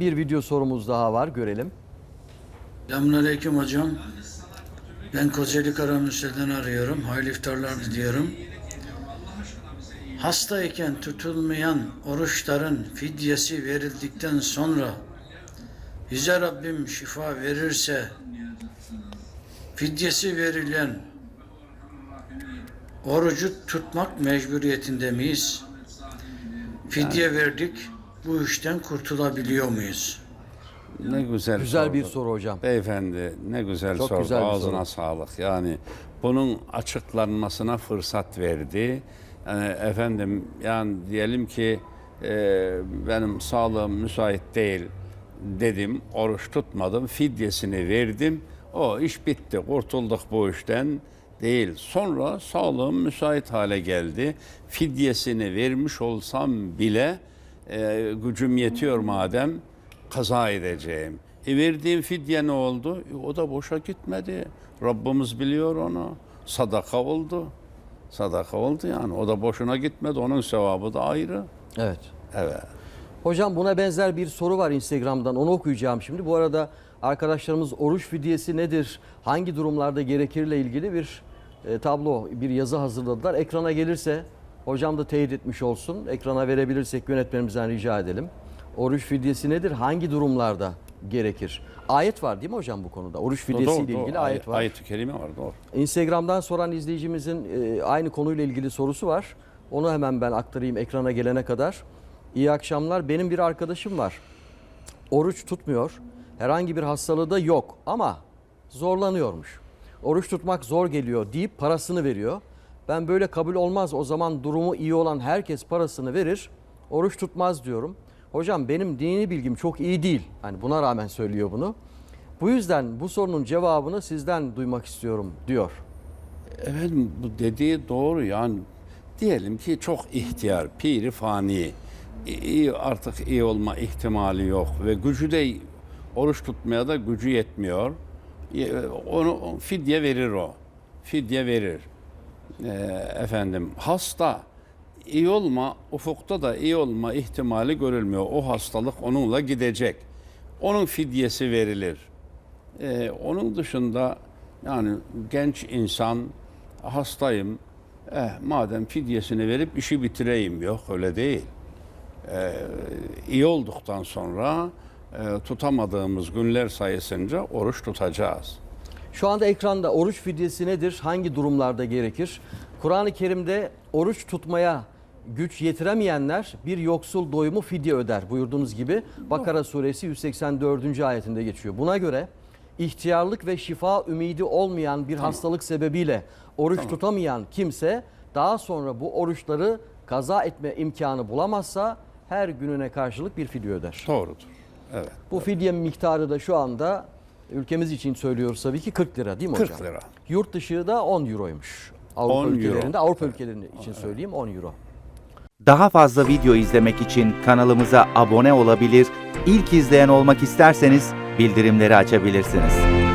Bir video sorumuz daha var görelim. Selamünaleyküm hocam. Ben Kocaeli Karamürsel'den arıyorum. Hayırlı iftarlar diliyorum. Hastayken tutulmayan oruçların fidyesi verildikten sonra Yüce Rabbim şifa verirse fidyesi verilen orucu tutmak mecburiyetinde miyiz? Fidye verdik. Bu işten kurtulabiliyor muyuz? Ne güzel Güzel bir sordu. soru hocam. Beyefendi ne güzel Çok sordu. güzel bir Ağzına soru. sağlık. Yani bunun açıklanmasına fırsat verdi. Yani efendim yani diyelim ki e, benim sağlığım müsait değil dedim. Oruç tutmadım. Fidyesini verdim. O iş bitti. Kurtulduk bu işten değil. Sonra sağlığım müsait hale geldi. Fidyesini vermiş olsam bile e, gücüm yetiyor madem kaza edeceğim. E verdiğim fidye ne oldu? E, o da boşa gitmedi. Rabbimiz biliyor onu. Sadaka oldu. Sadaka oldu yani. O da boşuna gitmedi. Onun sevabı da ayrı. Evet. Evet. Hocam buna benzer bir soru var Instagram'dan. Onu okuyacağım şimdi. Bu arada arkadaşlarımız oruç fidyesi nedir? Hangi durumlarda gerekirle ilgili bir e, tablo, bir yazı hazırladılar. Ekrana gelirse hocam da teyit etmiş olsun. Ekrana verebilirsek yönetmenimizden rica edelim. Oruç fidyesi nedir? Hangi durumlarda gerekir? Ayet var değil mi hocam bu konuda? Oruç fidyesi ile ilgili ayet var. Ayet-i kerime var doğru. Instagram'dan soran izleyicimizin e, aynı konuyla ilgili sorusu var. Onu hemen ben aktarayım ekrana gelene kadar. İyi akşamlar. Benim bir arkadaşım var. Oruç tutmuyor. Herhangi bir hastalığı da yok ama zorlanıyormuş. Oruç tutmak zor geliyor deyip parasını veriyor. Ben böyle kabul olmaz. O zaman durumu iyi olan herkes parasını verir. Oruç tutmaz diyorum. Hocam benim dini bilgim çok iyi değil. Hani buna rağmen söylüyor bunu. Bu yüzden bu sorunun cevabını sizden duymak istiyorum diyor. Efendim bu dediği doğru yani diyelim ki çok ihtiyar, piri fani, iyi artık iyi olma ihtimali yok ve gücü de oruç tutmaya da gücü yetmiyor. Onu fidye verir o. Fidye verir. E, efendim hasta iyi olma ufukta da iyi olma ihtimali görülmüyor. O hastalık onunla gidecek. Onun fidyesi verilir. Ee, onun dışında yani genç insan hastayım. Eh, madem fidyesini verip işi bitireyim yok öyle değil. Ee, iyi olduktan sonra e, tutamadığımız günler sayısınca oruç tutacağız. Şu anda ekranda oruç fidyesi nedir? Hangi durumlarda gerekir? Kur'an-ı Kerim'de oruç tutmaya güç yetiremeyenler bir yoksul doyumu fidye öder buyurduğunuz gibi Bakara suresi 184. ayetinde geçiyor. Buna göre ihtiyarlık ve şifa ümidi olmayan bir hastalık sebebiyle oruç tutamayan kimse daha sonra bu oruçları kaza etme imkanı bulamazsa her gününe karşılık bir fidye öder. Doğrudur. Evet. Bu fidye miktarı da şu anda ülkemiz için söylüyoruz tabii ki 40 lira değil mi 40 hocam? lira. Yurt dışı da 10 euroymuş. Avrupa 10 euro. ülkelerinde, Avrupa ülkelerinde için söyleyeyim 10 euro. Daha fazla video izlemek için kanalımıza abone olabilir, ilk izleyen olmak isterseniz bildirimleri açabilirsiniz.